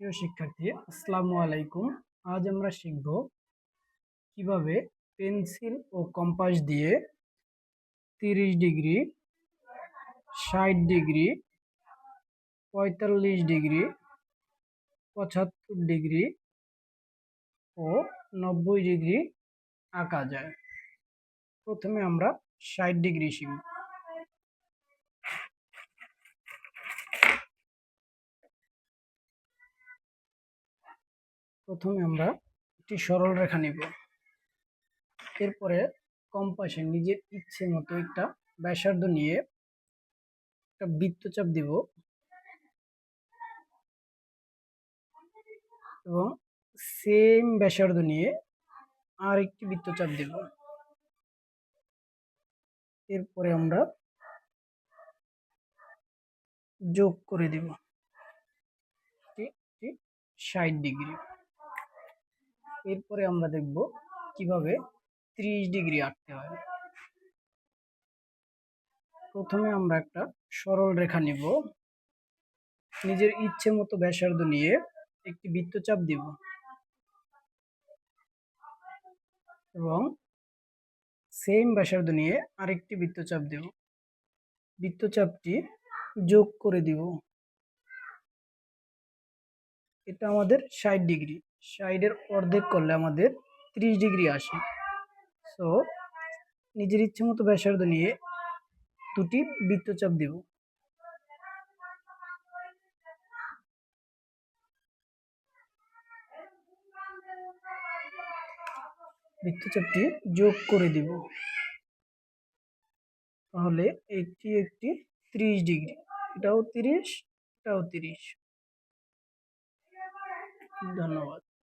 প্রিয় শিক্ষার্থী, আসসালামু আলাইকুম। আজ আমরা শিখব কীভাবে পেন্সিল ও কম্পাস দিয়ে তিরিশ ডিগ্রি, ষাট ডিগ্রি, পঁয়তাল্লিশ ডিগ্রি, পঁচাত্তর ডিগ্রি ও নব্বই ডিগ্রি আঁকা যায়। প্রথমে আমরা ষাট ডিগ্রি শিখব। প্রথমে আমরা একটি সরল রেখা নিব। এরপরে কম্পাসে নিজের ইচ্ছে মতো একটা ব্যাসার্ধ নিয়ে একটা বৃত্তচাপ দিব এবং সেম ব্যাসার্ধ নিয়ে আর একটি বৃত্তচাপ দেব। এরপরে আমরা যোগ করে দেব। ষাট ডিগ্রি। এরপরে আমরা দেখব কীভাবে ত্রিশ ডিগ্রি আঁকতে হয়। প্রথমে আমরা একটা সরল রেখা নিব। নিজের ইচ্ছে মতো ব্যাসার্ধ নিয়ে একটি বৃত্তচাপ দিব। এবং সেম ব্যাসার্ধ নিয়ে আরেকটি বৃত্তচাপ দেব। বৃত্তচাপটি যোগ করে দিব। এটা আমাদের ষাট ডিগ্রি। ষাটের অর্ধেক করলে আমাদের ত্রিশ ডিগ্রি আসে। সো নিজের ইচ্ছে মতো ব্যাসার্ধ নিয়ে দুটি বৃত্তচাপ দেব। বৃত্তচাপটি যোগ করে দিব। তাহলে এটি একটি ত্রিশ ডিগ্রি, এটাও তিরিশ এটাও তিরিশ। ধন্যবাদ।